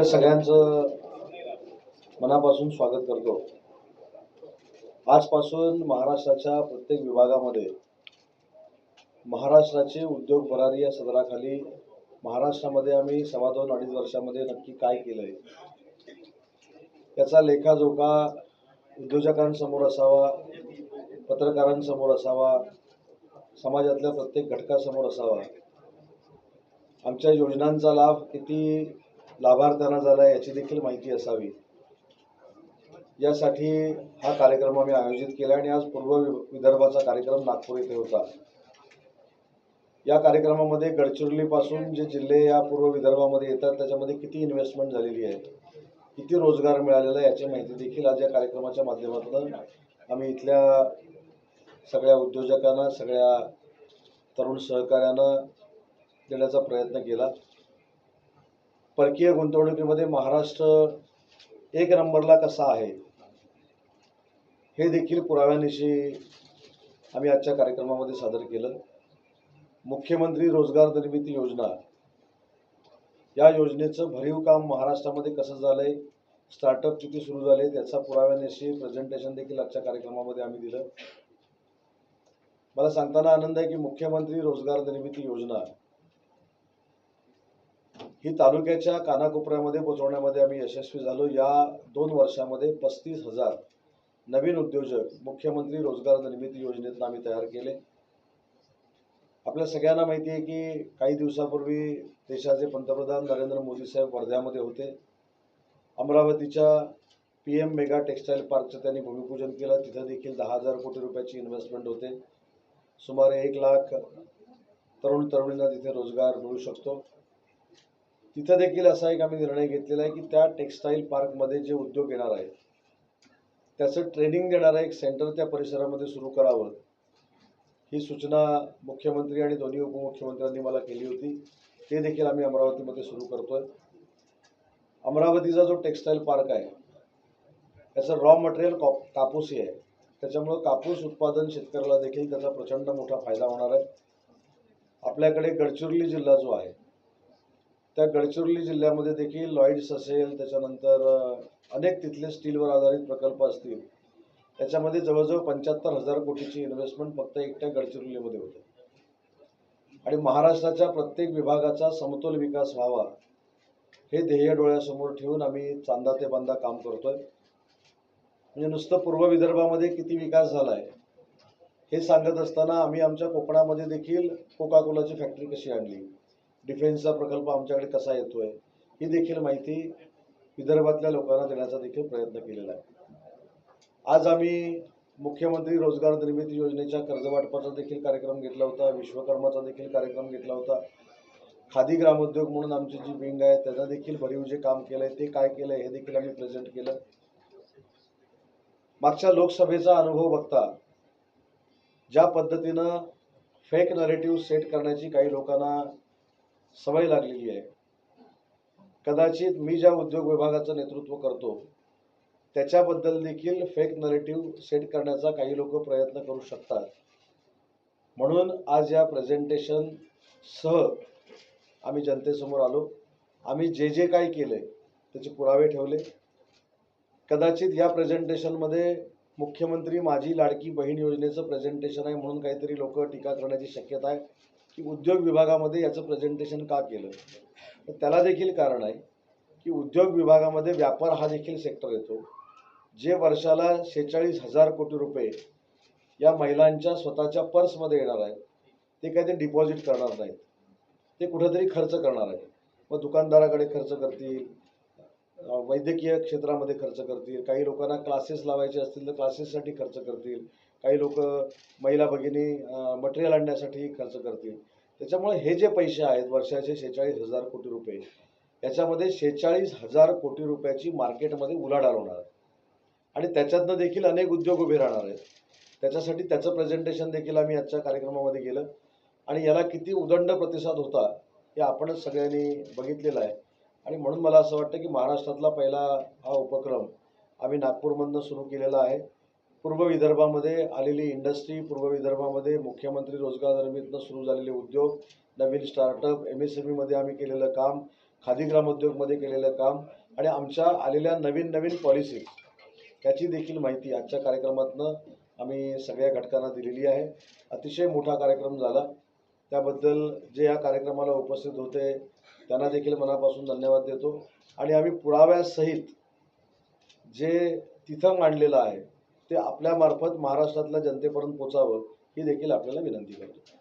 आपल्या सगळ्यांचं मनापासून स्वागत करतो. आजपासून महाराष्ट्राच्या प्रत्येक विभागामध्ये महाराष्ट्राचे उद्योग भरारी या सदराखाली महाराष्ट्रामध्ये आम्ही सव्वा दोन अडीच वर्षामध्ये नक्की काय केलं आहे याचा लेखाजोखा उद्योजकांसमोर असावा पत्रकारांसमोर असावा समाजातल्या प्रत्येक घटकासमोर असावा. आमच्या योजनांचा लाभ किती लाभार्थ्यांना झाला आहे याची देखील माहिती असावी. यासाठी हा कार्यक्रम आम्ही आयोजित केला आणि आज पूर्व वि- विदर्भाचा कार्यक्रम नागपूर येथे होता. या कार्यक्रमामध्ये गडचिरोलीपासून जे जिल्हे या पूर्व विदर्भामध्ये येतात त्याच्यामध्ये किती इन्व्हेस्टमेंट झालेली आहे किती रोजगार मिळालेला आहे याची माहिती देखील आज या कार्यक्रमाच्या माध्यमातून आम्ही इथल्या सगळ्या उद्योजकांना सगळ्या तरुण सहकाऱ्यांना देण्याचा प्रयत्न केला. परकीय गुंतवणुकीमध्ये महाराष्ट्र एक नंबरला कसा आहे हे देखील पुराव्यानिशी आम्ही आजच्या कार्यक्रमामध्ये सादर केलं. मुख्यमंत्री रोजगार निर्मिती योजना. या योजनेचं भरीव काम महाराष्ट्रामध्ये कसं झालं आहे स्टार्टअप किती सुरू झाले त्याचा पुराव्यानिशी प्रेझेंटेशन देखील आजच्या कार्यक्रमामध्ये आम्ही दिलं. मला सांगताना आनंद आहे की मुख्यमंत्री रोजगार निर्मिती योजना ही तालुक्याच्या कानाकोपऱ्यामध्ये पोहोचवण्यामध्ये आम्ही यशस्वी झालो. या दोन वर्षामध्ये पस्तीस हजार नवीन उद्योजक मुख्यमंत्री रोजगार निर्मिती योजनेतून आम्ही तयार केले. आपल्या सगळ्यांना माहिती आहे की काही दिवसापूर्वी देशाचे पंतप्रधान नरेंद्र मोदी साहेब वर्ध्यामध्ये होते. अमरावतीच्या पी एम मेगा टेक्स्टाईल पार्कचं त्यांनी भूमिपूजन केलं. तिथं देखील दहा हजार कोटी रुपयाची इन्व्हेस्टमेंट होते. सुमारे एक लाख तरुण तरुणींना तिथे रोजगार मिळू शकतो. तिथं देखील असा एक आम्ही निर्णय घेतलेला आहे की त्या टेक्स्टाईल पार्कमध्ये जे उद्योग येणार आहेत त्याचं ट्रेनिंग देणारं एक सेंटर त्या परिसरामध्ये सुरू करावं. ही सूचना मुख्यमंत्री आणि दोन्ही उपमुख्यमंत्र्यांनी मला केली होती. ते देखील आम्ही अमरावतीमध्ये सुरू करतोय. अमरावतीचा जो टेक्स्टाईल पार्क आहे त्याचं रॉ मटेरियल कॉप कापूसही आहे. त्याच्यामुळं कापूस उत्पादन शेतकऱ्याला देखील त्याचा प्रचंड मोठा फायदा होणार आहे. आपल्याकडे गडचिरोली जिल्हा जो आहे त्या गडचिरोली जिल्ह्यामध्ये देखील लॉईड्स असेल त्याच्यानंतर अनेक तिथले स्टीलवर आधारित प्रकल्प असतील. त्याच्यामध्ये जवळजवळ पंच्याहत्तर हजार कोटीची इन्व्हेस्टमेंट फक्त एकट्या गडचिरोलीमध्ये होते. आणि महाराष्ट्राच्या प्रत्येक विभागाचा समतोल विकास व्हावा हे ध्येय डोळ्यासमोर ठेवून आम्ही चांदा ते बांदा काम करतोय. म्हणजे नुसतं पूर्व विदर्भामध्ये किती विकास झाला आहे हे सांगत असताना आम्ही आमच्या कोकणामध्ये देखील कोका कोलाची फॅक्टरी कशी आणली? डिफेन्सचा प्रकल्प आमच्याकडे कसा येतोय ही देखील माहिती विदर्भातल्या लोकांना देण्याचा देखील प्रयत्न केलेला आहे. आज आम्ही मुख्यमंत्री रोजगार निर्मिती योजनेच्या कर्जवाटपाचा देखील कार्यक्रम घेतला होता विश्वकर्माचा देखील कार्यक्रम घेतला होता. खादी ग्रामोद्योग म्हणून आमची जी विंग आहे त्याचा देखील भरीव जे काम केलंय ते काय केलंय हे देखील आम्ही प्रेझेंट केलं. मागच्या लोकसभेचा अनुभव बघता ज्या पद्धतीनं फेक नरेटिव्ह सेट करण्याची काही लोकांना सवय लागलेली आहे. कदाचित मी ज्या उद्योग विभागाचं नेतृत्व करतो त्याच्याबद्दल देखील फेक नरेटिव्ह सेट करण्याचा काही लोक प्रयत्न करू शकतात. म्हणून आज या प्रेझेंटेशन सह आम्ही जनतेसमोर आलो. आम्ही जे जे काही केले त्याचे पुरावे ठेवले. कदाचित या प्रेझेंटेशनमध्ये मुख्यमंत्री माझी लाडकी बहीण योजनेचं प्रेझेंटेशन आहे म्हणून काहीतरी लोक टीका करण्याची शक्यता आहे. की उद्योग विभागामध्ये याचं प्रेझेंटेशन का केलं? तर त्याला देखील कारण आहे की उद्योग विभागामध्ये व्यापार हा देखील सेक्टर येतो. जे वर्षाला शेहेचाळीस हजार कोटी रुपये या महिलांच्या स्वतःच्या पर्समध्ये येणार आहेत ते काहीतरी ते डिपॉझिट करणार नाहीत. ते कुठेतरी खर्च करणार आहेत. मग दुकानदाराकडे खर्च करतील वैद्यकीय क्षेत्रामध्ये खर्च करतील काही लोकांना क्लासेस लावायचे असतील तर क्लासेससाठी खर्च करतील. काही लोक महिला भगिनी मटेरियल आणण्यासाठी खर्च करतील. त्याच्यामुळे हे जे पैसे आहेत वर्षाचे शेहेचाळीस हजार कोटी रुपये याच्यामध्ये शेहेचाळीस हजार कोटी रुपयाची मार्केटमध्ये उलाढाल होणार. आणि त्याच्यातनं देखील अनेक उद्योग उभे राहणार आहेत. त्याच्यासाठी त्याचं प्रेझेंटेशन देखील आम्ही आजच्या कार्यक्रमामध्ये केलं. आणि याला किती उदंड प्रतिसाद होता हे आपणच सगळ्यांनी बघितलेलं आहे. आणि म्हणून मला असं वाटतं की महाराष्ट्रातला पहिला हा उपक्रम आम्ही नागपूरमधनं सुरू केलेला आहे. पूर्व विदर्भामध्ये आलेली इंडस्ट्री पूर्व विदर्भामध्ये मुख्यमंत्री रोजगार निर्मितीनं सुरू झालेले उद्योग नवीन स्टार्टअप एम एस एम ईमध्ये आम्ही केलेलं काम खादी ग्रामोद्योगमध्ये केलेलं काम आणि आमच्या आलेल्या नवीन नवीन पॉलिसी त्याची देखील माहिती आजच्या कार्यक्रमातनं आम्ही सगळ्या घटकांना दिलेली आहे. अतिशय मोठा कार्यक्रम झाला. त्याबद्दल जे या कार्यक्रमाला उपस्थित होते त्यांना देखील मनापासून धन्यवाद देतो. आणि आम्ही पुराव्यासहित जे तिथं मांडलेलं आहे ते आपल्यामार्फत महाराष्ट्रातल्या जनतेपर्यंत पोचावं ही देखील आपल्याला विनंती करतो.